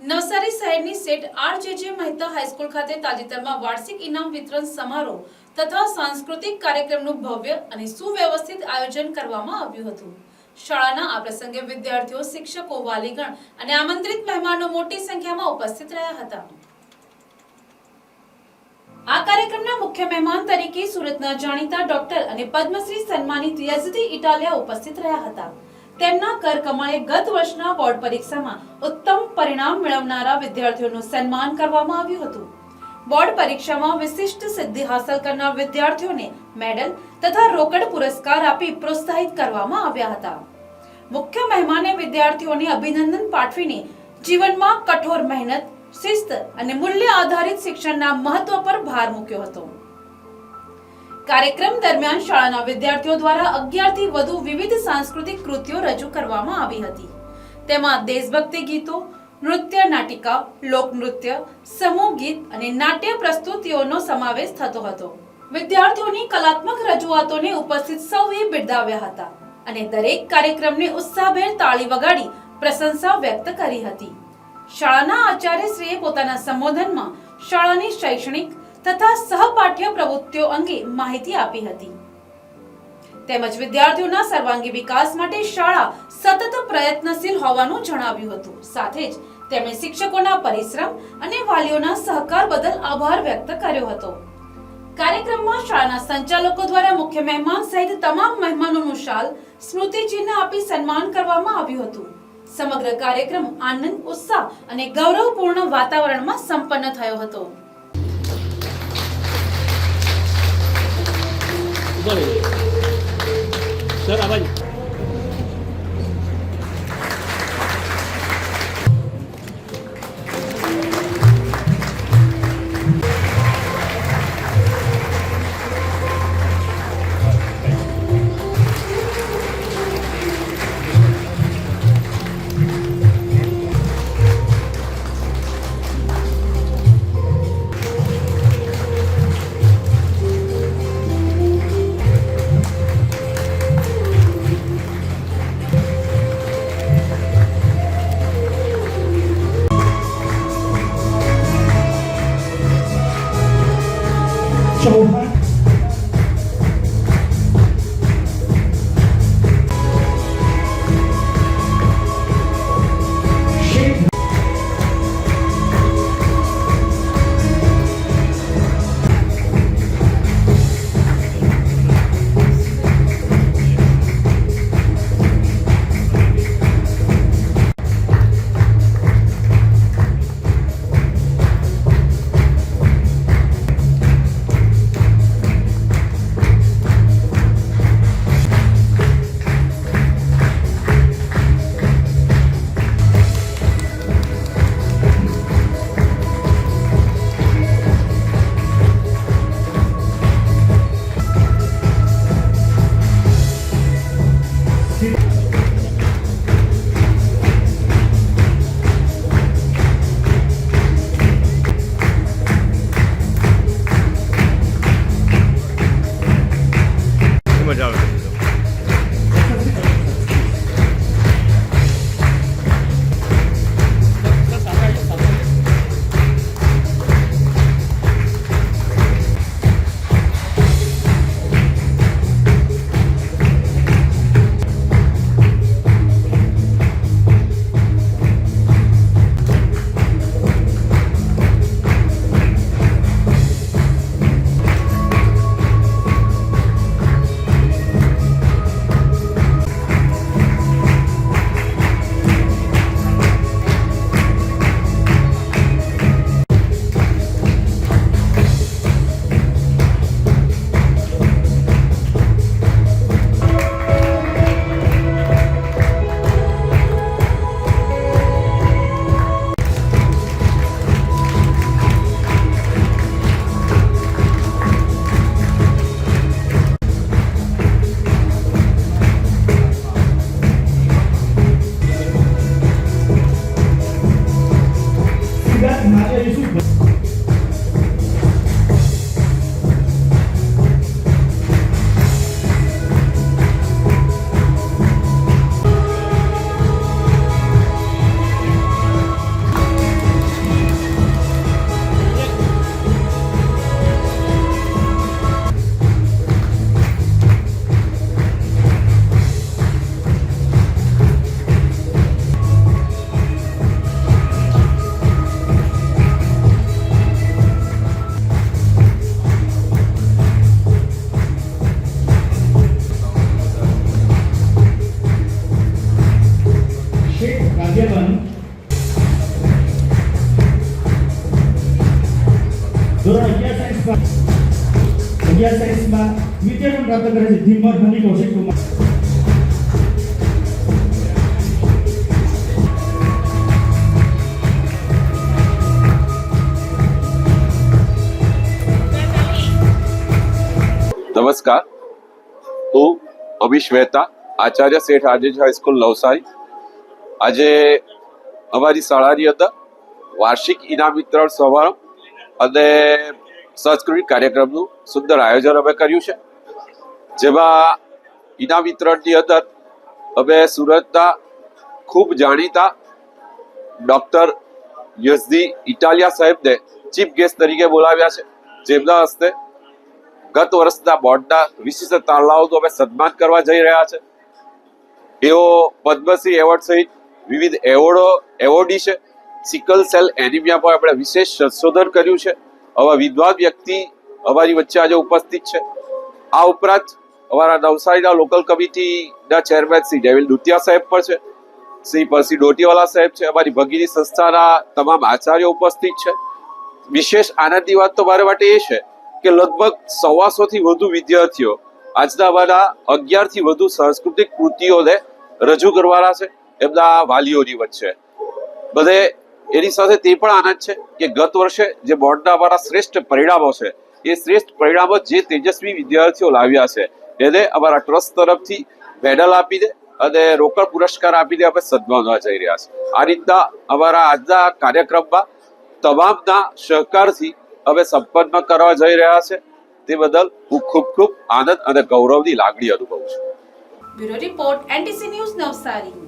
નવસારી શહેરની set R જે જે મહેતા હાઈસ્કૂલ ખાતે તાજેતરમાં વાર્ષિક ઇનામ વિતરણ સમારોહ તથા સાંસ્કૃતિક કાર્યક્રમનું ભવ્ય અને સુવ્યવસ્થિત આયોજન કરવામાં આવ્યું હતું. શાળાના આ પ્રસંગે વિદ્યાર્થીઓ, શિક્ષકો, વાલીગણ અને આમંત્રિત મહેમાનો મોટી સંખ્યામાં ઉપસ્થિત રહ્યા હતા. આ કાર્યક્રમના મુખ્ય મહેમાન તરીકે સુરતના જાણીતા ડોક્ટર અને પદ્મશ્રી સન્માનિત યઝદી ઇટાલિયા ઉપસ્થિત રહ્યા હતા. તેમના કર કમાએ ગત વર્ષના બોર્ડ પરીક્ષામાં ઉત્તમ પરિણામ મેળવનારા વિદ્યાર્થીઓનું સન્માન કરવામાં આવ્યું હતું. બોર્ડ પરીક્ષામાં વિશિષ્ટ સિદ્ધિ હાંસલ કરનાર વિદ્યાર્થીઓને મેડલ તથા રોકડ પુરસ્કાર આપી પ્રોત્સાહિત કરવામાં આવ્યા હતા. મુખ્ય મહેમાને વિદ્યાર્થીઓને અભિનંદન પાઠવીને જીવનમાં કઠોર મહેનત, શિસ્ત અને મૂલ્ય આધારિત શિક્ષણના મહત્વ પર ભાર મૂક્યો હતો. કાર્યક્રમ દરમિયાન શાળાના વિદ્યાર્થીઓ દ્વારા અગિયારથી વધુ વિવિધ સાંસ્કૃતિક કૃતિઓ રજૂ કરવામાં આવી હતી. તેમાં દેશભક્તિ ગીતો, નૃત્ય નાટિકા લોકનૃત્ય સમૂહ ગીત અને નાટ્ય પ્રસ્તુતિઓનો સમાવેશ થતો હતો. વિદ્યાર્થીઓની કલાત્મક રજૂઆતોને ઉપસ્થિત સૌએ બિરદાવ્યા હતા અને દરેક કાર્યક્રમને ઉત્સાહભેર તાળી વગાડી પ્રશંસા વ્યક્ત કરી હતી. શાળાના આચાર્યશ્રીએ પોતાના સંબોધનમાં શાળાની શૈક્ષણિક તથા સહપાઠ્ય પ્રવૃત્તિઓ અંગે માહિતી આપી હતી. તેમજ વિદ્યાર્થીઓના સર્વાંગી વિકાસ માટે શાળા સતત પ્રયત્નશીલ હોવાનું જણાવ્યું હતું. સાથે જ તેમણે શિક્ષકોના પરિશ્રમ અને વાલીઓના સહકાર બદલ આભાર વ્યક્ત કર્યો હતો. કાર્યક્રમમાં શાળાના સંચાલકો દ્વારા મુખ્ય મહેમાન સહિત તમામ મહેમાનોનું શાલ સ્મૃતિચિહ્ન આપી સન્માન કરવામાં આવ્યું હતું. સમગ્ર કાર્યક્રમ આનંદ, ઉત્સાહ અને ગૌરવપૂર્ણ વાતાવરણમાં સંપન્ન થયો હતો. Saya 你 So દ્વિતીય પણ પ્રાપ્ત કરે છે. ધીમર ધની કૌશિક કુમાર નમસ્કાર. હું અમીશ મહેતા, આચાર્ય શેઠ આર્ય હાઈસ્કૂલ નવસારી. આજે અમારી શાળાની અંદર વાર્ષિક ઇનામ વિતરણ સમારંભ અને સાંસ્કૃતિક કાર્યક્રમનું સુંદર આયોજન અમે કર્યું છે. જેમાં ઇનામ વિતરણની અંદર અમે સુરતના ખૂબ જાણીતા ડોક્ટર યઝદી ઇટાલિયા સાહેબને ચીફ ગેસ્ટ તરીકે બોલાવ્યા છે. જેમના હસ્તે ગત વર્ષના બોર્ડના વિશિષ્ટ તારલાઓનું અમે સન્માન કરવા જઈ રહ્યા છે. એઓ પદ્મશ્રી એવોર્ડ સહિત વિવિધ એવોર્ડો, એવોર્ડી છે. સિકલ સેલ એનિમિયા પર આપણે વિશેષ સંશોધન કર્યું છે. આવા વિદ્વાન વ્યક્તિ અમારી વચ્ચે આજે ઉપસ્થિત છે. આ ઉપરાંત અમારા નવસારીના લોકલ કમિટીના ચેરમેન શ્રી ડેવિલ દુતિયા સાહેબ પણ છે. શ્રી પરસી ડોટીવાલા સાહેબ છે. અમારી ભગીની સંસ્થાના તમામ આચાર્યો ઉપસ્થિત છે. વિશેષ આનંદની વાત તો મારા માટે એ છે કે લગભગ સવાસો થી વધુ વિદ્યાર્થીઓ આજના અમારા અગિયારથી વધુ સાંસ્કૃતિક કૃતિઓને રજૂ કરવાના છે. એમના વાલીઓની વચ્ચે. બધે એની સાથે તે પણ આનંદ છે કે ગત વર્ષે જે બોર્ડના અમારા શ્રેષ્ઠ પરિણામો છે, એ શ્રેષ્ઠ પરિણામો જે તેજસ્વી વિદ્યાર્થીઓ લાવ્યા છે, એને અમારા ટ્રસ્ટ તરફથી મેડલ આપીને અને રોકડ પુરસ્કાર આપીને અમે સન્માનવા જઈ રહ્યા છે આ રીતના અમારા આજના કાર્યક્રમમાં તમામના સહકારથી અમે સંપન્ન કરવા જઈ રહ્યા છે. તે બદલ હું ખૂબ ખૂબ આનંદ અને ગૌરવની લાગણી અનુભવું છું. Bureau report NTC news Navsari.